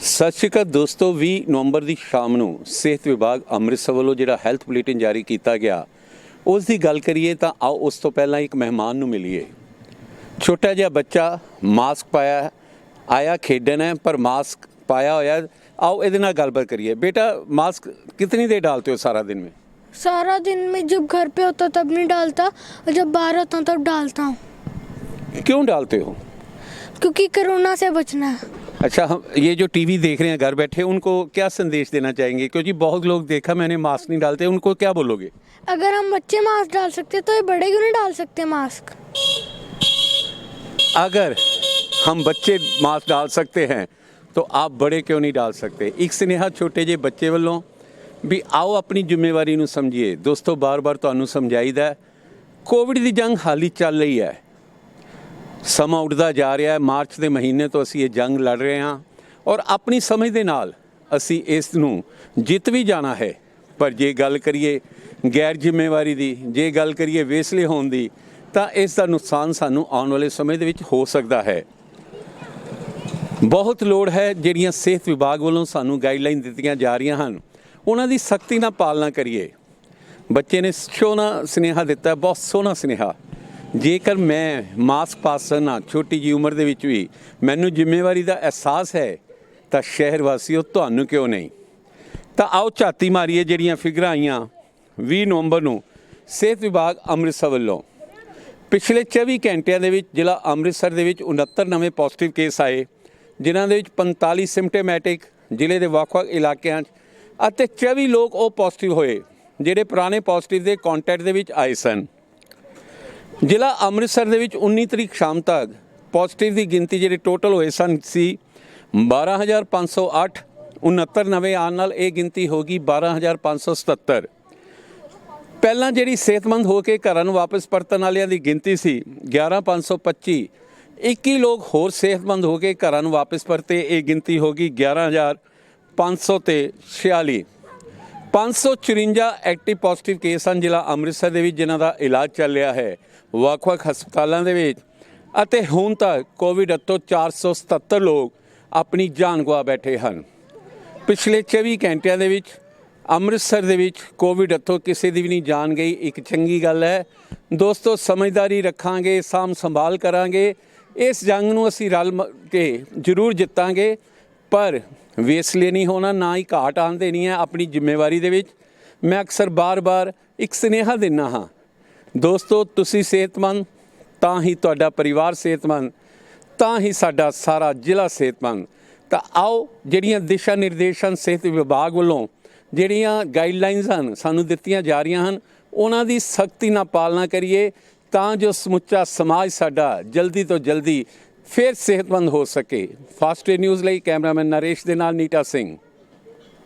ਸਤਿ ਸ਼੍ਰੀ ਅਕਾਲ ਦੋਸਤੋ 20 ਨਵੰਬਰ ਦੀ ਸ਼ਾਮ ਨੂੰ ਸਿਹਤ ਵਿਭਾਗ ਅੰਮ੍ਰਿਤਸਰ ਵੱਲੋਂ ਜਿਹੜਾ ਹੈਲਥ ਬੁਲੇਟਿਨ ਜਾਰੀ ਕੀਤਾ ਗਿਆ ਉਸ ਦੀ ਗੱਲ ਕਰੀਏ ਤਾਂ ਆਓ ਉਸ ਤੋਂ ਪਹਿਲਾਂ ਇੱਕ ਮਹਿਮਾਨ ਨੂੰ ਮਿਲੀਏ ਛੋਟਾ ਜਿਹਾ ਬੱਚਾ ਮਾਸਕ ਪਾਇਆ ਹੈ, ਆਇਆ ਖੇਡਣ ਹੈ ਪਰ ਮਾਸਕ ਪਾਇਆ ਹੋਇਆ ਹੈ। आओ ਇਹਦੇ ਨਾਲ ਗੱਲਬਾਤ ਕਰੀਏ बेटा मास्क कितनी देर डालते हो सारा दिन में सारा दिन में जब घर पे होता तब नहीं डालता और जब बाहर होता हूँ तब डालता हूँ क्यों डालते हो क्योंकि कोरोना से बचना है अच्छा हम ये जो टीवी देख रहे हैं घर बैठे उनको क्या संदेश देना चाहेंगे क्योंकि बहुत लोग देखा मैंने मास्क नहीं डालते उनको क्या बोलोगे अगर हम बच्चे मास्क डाल सकते तो ये बड़े क्यों नहीं डाल सकते मास्क अगर हम बच्चे मास्क डाल सकते हैं तो आप बड़े क्यों नहीं डाल सकते ਇੱਕ ਸੁਨੇਹਾ ਛੋਟੇ ਜਿਹੇ ਬੱਚੇ ਵੱਲੋਂ ਵੀ ਆਓ ਆਪਣੀ ਜ਼ਿੰਮੇਵਾਰੀ ਨੂੰ ਸਮਝੀਏ ਦੋਸਤੋ ਬਾਰ-ਬਾਰ ਤੁਹਾਨੂੰ ਸਮਝਾਈਦਾ ਹੈ, ਕੋਵਿਡ ਦੀ ਜੰਗ ਹਾਲੀ ਚੱਲ ਰਹੀ ਹੈ ਸਮਾਂ ਉੱਡਦਾ ਜਾ ਰਿਹਾ ਹੈ। ਮਾਰਚ ਦੇ ਮਹੀਨੇ ਤੋਂ ਅਸੀਂ ਇਹ ਜੰਗ ਲੜ ਰਹੇ ਹਾਂ ਔਰ ਆਪਣੀ ਸਮਝ ਦੇ ਨਾਲ ਅਸੀਂ ਇਸ ਨੂੰ ਜਿੱਤ ਵੀ ਜਾਣਾ ਹੈ। ਪਰ ਜੇ ਗੱਲ ਕਰੀਏ ਗੈਰ ਜ਼ਿੰਮੇਵਾਰੀ ਦੀ, ਜੇ ਗੱਲ ਕਰੀਏ ਵੇਸਲੇ ਹੋਣ ਦੀ, ਤਾਂ ਇਸ ਦਾ ਨੁਕਸਾਨ ਸਾਨੂੰ ਆਉਣ ਵਾਲੇ ਸਮੇਂ ਦੇ ਵਿੱਚ ਹੋ ਸਕਦਾ ਹੈ। ਬਹੁਤ ਲੋੜ ਹੈ ਜਿਹੜੀਆਂ ਸਿਹਤ ਵਿਭਾਗ ਵੱਲੋਂ ਸਾਨੂੰ ਗਾਈਡਲਾਈਨ ਦਿੱਤੀਆਂ ਜਾ ਰਹੀਆਂ ਹਨ। ਉਹਨਾਂ ਦੀ ਸਖਤੀ ਨਾਲ ਪਾਲਣਾ ਕਰੀਏ। ਬੱਚੇ ਨੇ ਸੋਹਣਾ ਸੁਨੇਹਾ ਦਿੱਤਾ, ਬਹੁਤ ਸੋਹਣਾ ਸੁਨੇਹਾ। ਜੇਕਰ ਮੈਂ ਮਾਸਕ ਪਾਸ ਨਾ, ਛੋਟੀ ਜੀ ਉਮਰ ਦੇ ਵਿੱਚ ਵੀ ਮੈਨੂੰ ਜ਼ਿੰਮੇਵਾਰੀ ਦਾ ਅਹਿਸਾਸ ਹੈ, ਤਾਂ ਸ਼ਹਿਰ ਵਾਸੀਓ ਤੁਹਾਨੂੰ ਕਿਉਂ ਨਹੀਂ? ਤਾਂ ਆਓ ਝਾਤੀ ਮਾਰੀਏ ਜਿਹੜੀਆਂ ਫਿਗਰਾਂ ਆਈਆਂ। 20 ਨਵੰਬਰ ਨੂੰ ਸਿਹਤ ਵਿਭਾਗ ਅੰਮ੍ਰਿਤਸਰ ਵੱਲੋਂ ਪਿਛਲੇ 24 ਘੰਟਿਆਂ ਦੇ ਵਿੱਚ ਜ਼ਿਲ੍ਹਾ ਅੰਮ੍ਰਿਤਸਰ ਦੇ ਵਿੱਚ 69 ਨਵੇਂ ਪੋਜ਼ਿਟਿਵ ਕੇਸ ਆਏ, ਜਿਨ੍ਹਾਂ ਦੇ ਵਿੱਚ 45 ਸਿੰਪਟੋਮੈਟਿਕ ਜ਼ਿਲ੍ਹੇ ਦੇ ਵੱਖ-ਵੱਖ ਇਲਾਕਿਆਂ 'ਚ ਅਤੇ 24 ਲੋਕ ਉਹ ਪੋਜ਼ਿਟਿਵ ਹੋਏ, ਜਿਹੜੇ ਪੁਰਾਣੇ ਪੋਜ਼ਿਟਿਵ ਦੇ ਕੰਟੈਕਟ ਦੇ ਵਿੱਚ ਆਏ ਸਨ। ਜ਼ਿਲ੍ਹਾ ਅੰਮ੍ਰਿਤਸਰ ਦੇ ਵਿੱਚ 19 ਤਰੀਕ ਸ਼ਾਮ ਤੱਕ ਪੋਜ਼ਿਟਿਵ ਦੀ ਗਿਣਤੀ ਜਿਹੜੇ ਟੋਟਲ ਹੋਏ ਸਨ ਸੀ 12508 69 ਨਵੇਂ ਆਉਣ ਨਾਲ ਇਹ ਗਿਣਤੀ ਹੋ ਗਈ 12577 ਪਹਿਲਾਂ ਜਿਹੜੀ ਸਿਹਤਮੰਦ ਹੋ ਕੇ ਘਰਾਂ ਨੂੰ ਵਾਪਸ ਪਰਤਣ ਵਾਲਿਆਂ ਦੀ ਗਿਣਤੀ ਸੀ 11525 21 ਲੋਕ ਹੋਰ ਸਿਹਤਮੰਦ ਹੋ ਕੇ ਘਰਾਂ ਨੂੰ ਵਾਪਸ ਪਰਤੇ, ਇਹ ਗਿਣਤੀ ਹੋ ਗਈ 11500 ਤੇ 46 554 ਐਕਟਿਵ ਪੋਜ਼ਿਟਿਵ ਕੇਸ ਹਨ ਜ਼ਿਲ੍ਹਾ ਅੰਮ੍ਰਿਤਸਰ ਦੇ ਵਿੱਚ, ਜਿਨ੍ਹਾਂ ਦਾ ਇਲਾਜ ਚੱਲ ਰਿਹਾ ਹੈ। ਵੱਖ-ਵੱਖ ਹਸਪਤਾਲਾਂ ਦੇ ਵਿੱਚ। ਅਤੇ ਹੁਣ ਤੱਕ ਕੋਵਿਡ ਤੋਂ 477 ਲੋਕ ਆਪਣੀ ਜਾਨ ਗਵਾ ਬੈਠੇ ਹਨ। ਪਿਛਲੇ 24 ਘੰਟਿਆਂ ਦੇ ਵਿੱਚ, ਅੰਮ੍ਰਿਤਸਰ ਦੇ ਵਿੱਚ ਕੋਵਿਡ ਹੱਥੋਂ ਕਿਸੇ ਦੀ ਵੀ ਨਹੀਂ ਜਾਨ ਗਈ। ਇੱਕ ਚੰਗੀ ਗੱਲ ਹੈ। ਦੋਸਤੋ, ਸਮਝਦਾਰੀ ਰੱਖਾਂਗੇ ਸਾਮ ਸੰਭਾਲ ਕਰਾਂਗੇ। ਇਸ ਜੰਗ ਨੂੰ ਅਸੀਂ ਰਲ ਮ- ਕੇ ਜ਼ਰੂਰ ਜਿੱਤਾਂਗੇ। ਪਰ ਵੇਸਲੇ ਨਹੀਂ ਹੋਣਾ, ਨਾ ਹੀ ਘਾਟ ਆਉਣ ਦੇਣੀ ਹੈ ਆਪਣੀ ਜ਼ਿੰਮੇਵਾਰੀ ਦੇ ਵਿੱਚ। ਮੈਂ ਅਕਸਰ ਬਾਰ-ਬਾਰ ਇੱਕ ਸੁਨੇਹਾ ਦਿੰਦਾ ਹਾਂ, ਦੋਸਤੋ, ਤੁਸੀਂ ਸਿਹਤਮੰਦ, ਤਾਂ ਹੀ ਤੁਹਾਡਾ ਪਰਿਵਾਰ ਸਿਹਤਮੰਦ, ਤਾਂ ਹੀ ਸਾਡਾ ਸਾਰਾ ਜ਼ਿਲ੍ਹਾ ਸਿਹਤਮੰਦ। ਤਾਂ ਆਓ, ਜਿਹੜੀਆਂ ਦਿਸ਼ਾ ਨਿਰਦੇਸ਼ਾਂ ਸਿਹਤ ਵਿਭਾਗ ਵੱਲੋਂ ਜਿਹੜੀਆਂ ਗਾਈਡਲਾਈਨਸ ਹਨ, ਸਾਨੂੰ ਦਿੱਤੀਆਂ ਜਾ ਰਹੀਆਂ ਹਨ, ਉਹਨਾਂ ਦੀ ਸਖਤੀ ਨਾਲ ਪਾਲਣਾ ਕਰੀਏ ਤਾਂ ਜੋ ਸਮੁੱਚਾ ਸਮਾਜ ਸਾਡਾ ਜਲਦੀ ਤੋਂ ਜਲਦੀ ਫਿਰ ਸਿਹਤਮੰਦ ਹੋ ਸਕੇ। ਫਾਸਟ ਨਿਊਜ਼ ਲਈ ਕੈਮਰਾਮੈਨ ਨਰੇਸ਼ ਦੇ ਨਾਲ ਨੀਟਾ ਸਿੰਘ।